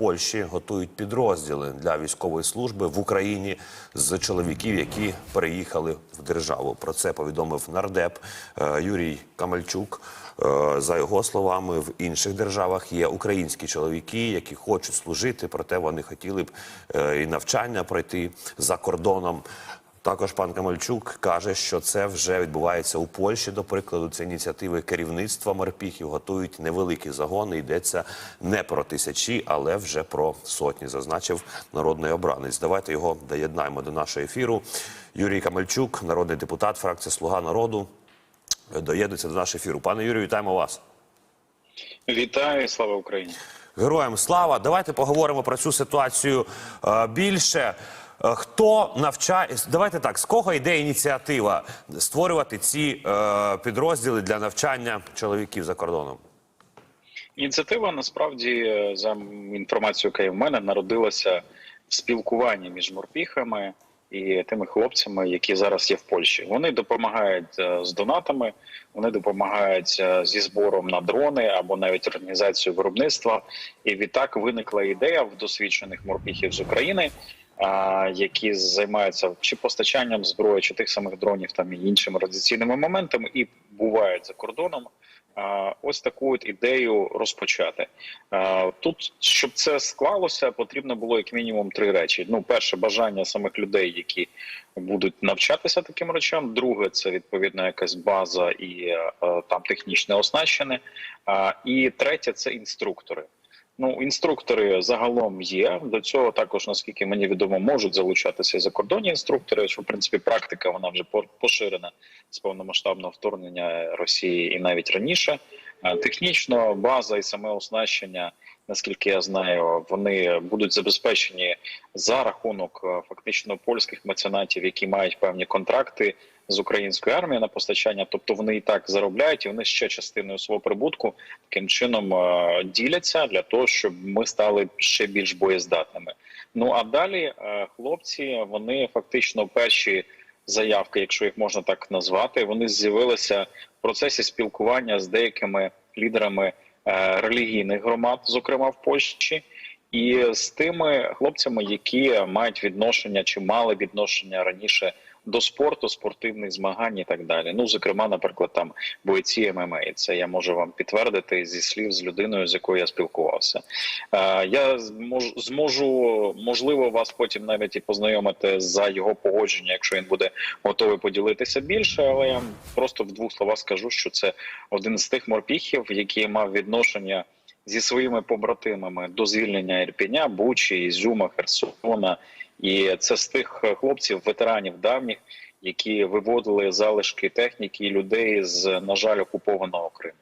Польщі готують підрозділи для військової служби в Україні з чоловіків, які переїхали в державу. Про це повідомив нардеп е, Юрій Камальчук. Е, За його словами, в інших державах є українські чоловіки, які хочуть служити, проте вони хотіли б е, і навчання пройти за кордоном. Також пан Камальчук каже, що це вже відбувається у Польщі. До прикладу, це ініціативи керівництва морпіхів готують невеликі загони. Йдеться не про тисячі, але вже про сотні, зазначив народний обранець. Давайте його доєднаємо до нашого ефіру. Юрій Камальчук, народний депутат, фракція Слуга народу, доєднується до нашого ефіру. Пане Юрію, вітаємо вас. Вітаю, слава Україні. Героям слава. Давайте поговоримо про цю ситуацію е, більше. Хто навчає? Давайте так, з кого йде ініціатива створювати ці е, підрозділи для навчання чоловіків за кордоном? Ініціатива насправді е, за інформацією, яка є в мене, народилася в спілкуванні між морпіхами і тими хлопцями, які зараз є в Польщі. Вони допомагають е, з донатами, вони допомагають е, зі збором на дрони або навіть організацією виробництва. І відтак виникла ідея в досвідчених морпіхів з України. Які займаються чи постачанням зброї, чи тих самих дронів, там і іншими радіаційними моментами, і бувають за кордоном. Ось таку от ідею розпочати тут, щоб це склалося, потрібно було як мінімум три речі: ну, перше, бажання самих людей, які будуть навчатися таким речам. Друге, це відповідно якась база і е, там технічне оснащення. І третє це інструктори. Ну, інструктори загалом є. До цього також, наскільки мені відомо, можуть залучатися закордонні інструктори. Що в принципі практика вона вже поширена з повномасштабного вторгнення Росії і навіть раніше. Технічно база і саме оснащення, наскільки я знаю, вони будуть забезпечені за рахунок е, фактично польських меценатів, які мають певні контракти з українською армією на постачання. Тобто вони і так заробляють, і вони ще частиною свого прибутку таким чином е, діляться для того, щоб ми стали ще більш боєздатними. Ну а далі е, хлопці вони фактично перші заявки, якщо їх можна так назвати, вони з'явилися в процесі спілкування з деякими лідерами е, релігійних громад, зокрема в Польщі. І з тими хлопцями, які мають відношення чи мали відношення раніше до спорту, спортивних змагань і так далі. Ну, зокрема, наприклад, там бойці ММА. Це я можу вам підтвердити зі слів з людиною, з якою я спілкувався. Е, я змож, зможу, можливо, вас потім навіть і познайомити за його погодження, якщо він буде готовий поділитися більше. Але я просто в двох словах скажу, що це один з тих морпіхів, який мав відношення. Зі своїми побратимами до звільнення Ірпеня, Бучі, Ізюма, Херсона, і це з тих хлопців, ветеранів давніх, які виводили залишки техніки і людей з, на жаль, окупованого Криму.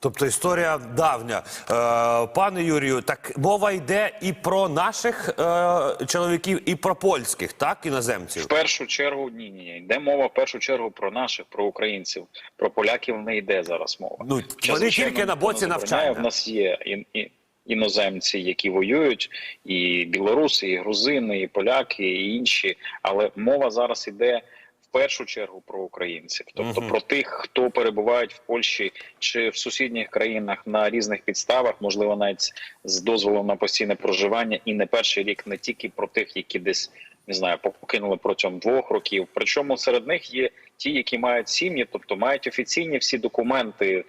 Тобто історія давня. Е, пане Юрію, так мова йде і про наших е, чоловіків, і про польських, так, іноземців. В першу чергу ні, ні, ні. Йде мова в першу чергу про наших, про українців, про поляків не йде зараз мова. Ну, вони тільки на боці навчання. В нас є і, і, іноземці, які воюють, і білоруси, і грузини, і поляки, і інші. Але мова зараз іде в першу чергу про українців, тобто Мгм. про тих, хто перебувають в Польщі чи в сусідніх країнах на різних підставах, можливо, навіть з дозволом на постійне проживання, і не перший рік не тільки про тих, які десь не знаю, покинули протягом двох років. Причому серед них є ті, які мають сім'ї, тобто мають офіційні всі документи,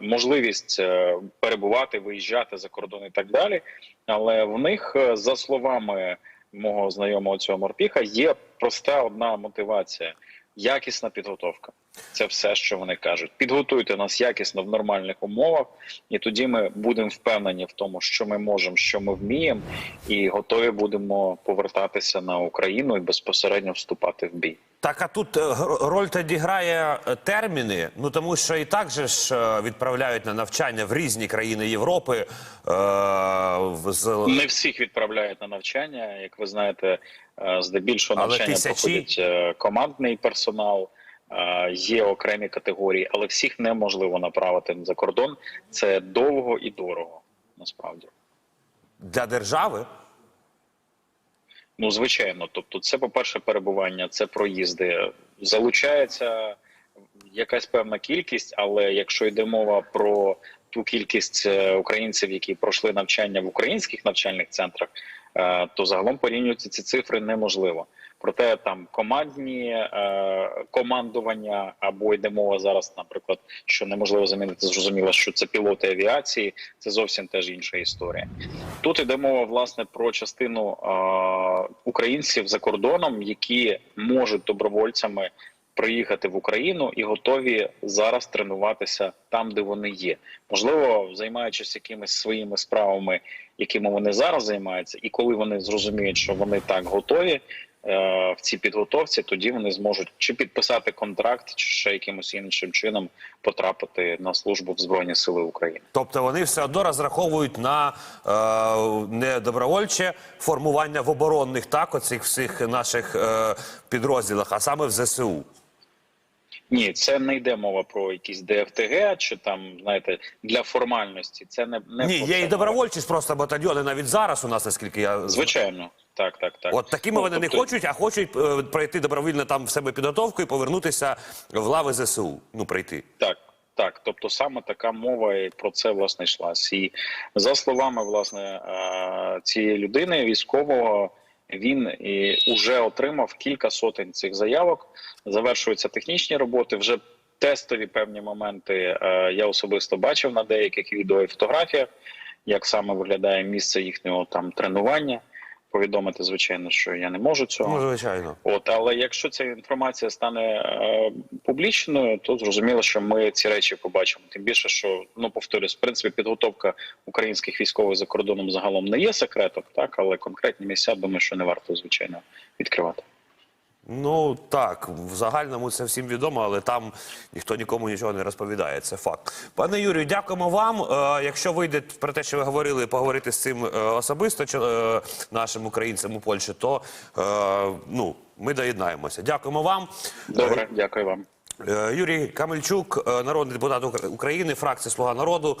можливість е, перебувати, виїжджати за кордон і так далі. Але в них, е, за словами мого знайомого цього морпіха, є проста одна мотивація: якісна підготовка. Це все, що вони кажуть. Підготуйте нас якісно в нормальних умовах, і тоді ми будемо впевнені в тому, що ми можемо, що ми вміємо, і готові будемо повертатися на Україну і безпосередньо вступати в бій. Так, а тут е, роль тоді грає е, терміни. Ну тому що і так же ж е, відправляють на навчання в різні країни Європи. Е, в- з... Не всіх відправляють на навчання. Як ви знаєте, здебільшого Але навчання тисячі? проходить командний персонал. Є окремі категорії, але всіх неможливо направити за кордон. Це довго і дорого. Насправді, для держави. Ну звичайно. Тобто, це, по-перше, перебування, це проїзди. Залучається якась певна кількість, але якщо йде мова про ту кількість е, українців, які пройшли навчання в українських навчальних центрах, то загалом порівнювати ці цифри неможливо. Проте там командні е, командування або йде мова зараз, наприклад, що неможливо замінити, зрозуміло, що це пілоти авіації, це зовсім теж інша історія. Тут йде мова власне про частину е, українців за кордоном, які можуть добровольцями приїхати в Україну і готові зараз тренуватися там, де вони є. Можливо, займаючись якимись своїми справами, якими вони зараз займаються, і коли вони зрозуміють, що вони так готові. е, В цій підготовці тоді вони зможуть чи підписати контракт, чи ще якимось іншим чином потрапити на службу в Збройні Сили України. Тобто вони все одно розраховують на е, не формування в оборонних так, оцих всіх наших е, підрозділах, а саме в ЗСУ. Ні, це не йде мова про якісь ДФТГ чи там знаєте для формальності. Це не, не Ні, є і добровольчість просто батальйони навіть зараз у нас, наскільки я. Звичайно, так, так, так. От такими Ну, вони не тобто- хочуть, а хочуть е, пройти добровільно там в себе підготовку і повернутися в лави ЗСУ. Ну, прийти. Так, так. Тобто саме така мова і про це власне йшлась. І за словами власне е, цієї людини, військового, він і вже отримав кілька сотень цих заявок. Завершуються технічні роботи. Вже тестові певні моменти е, я особисто бачив на деяких відео і фотографіях, як саме виглядає місце їхнього там тренування. Повідомити, звичайно, що я не можу цього. Ну, звичайно. От, але якщо ця інформація стане е, публічною, то зрозуміло, що ми ці речі побачимо. Тим більше, що ну повторюсь, в принципі, підготовка українських військових за кордоном загалом не є секретом, так але конкретні місця думаю, що не варто звичайно відкривати. Ну так, в загальному це всім відомо, але там ніхто нікому нічого не розповідає. Це факт. Пане Юрію, дякуємо вам. Е, якщо вийде про те, що ви говорили, поговорити з цим е, особисто чи, е, нашим українцям у Польщі, то е, ну ми доєднаємося. Дякуємо вам. Добре, дякую вам. Е, Юрій Камельчук, е, народний депутат Укра- України, фракція Слуга народу.